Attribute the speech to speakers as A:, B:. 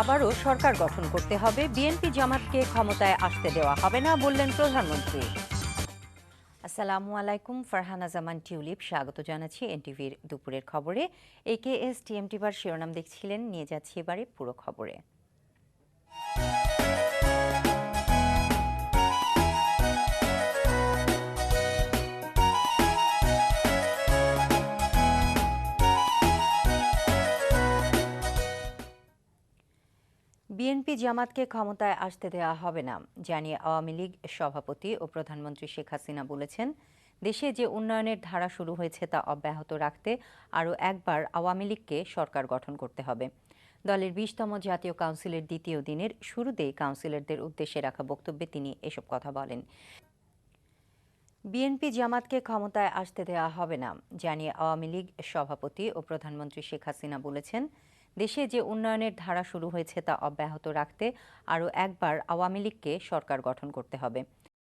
A: আবারও সরকার গঠন করতে হবে। বিএনপি জামাতকে ক্ষমতায় আসতে দেওয়া হবে না বললেন প্রধানমন্ত্রী। আসসালামু আলাইকুম, ফারহানা জামান, টিউলিপ। স্বাগত জানাচ্ছি এনটিভির দুপুরের খবরে। এ কে এস টিএমটিবার শিরোনাম দেখছিলেন। নিয়ে যাচ্ছি এবারে পুরো খবরে। বিএনপি জামাতকে ক্ষমতায় আসতে দেওয়া হবে না, জানিয়ে আওয়ামী লীগ সভাপতি ও প্রধানমন্ত্রী শেখ হাসিনা বলেছেন। দেশে যে উন্নয়নের ধারা শুরু হয়েছে তা অব্যাহত রাখতে আরও একবার আওয়ামী লীগকে সরকার গঠন করতে হবে। দলের বিশতম জাতীয় কাউন্সিলের দ্বিতীয় দিনের শুরুতেই কাউন্সিলরদের উদ্দেশ্যে রাখা বক্তব্যে তিনি এসব কথা বলেন। বিএনপি জামাতকে ক্ষমতায় আসতে দেওয়া হবে না, জানিয়ে আওয়ামী লীগ সভাপতি ও প্রধানমন্ত্রী শেখ হাসিনা বলেছেন দেশে যে উন্নয়নের ধারা শুরু হয়েছে তা অব্যাহত রাখতে আরও একবার আওয়ামী লীগকে সরকার গঠন করতে হবে।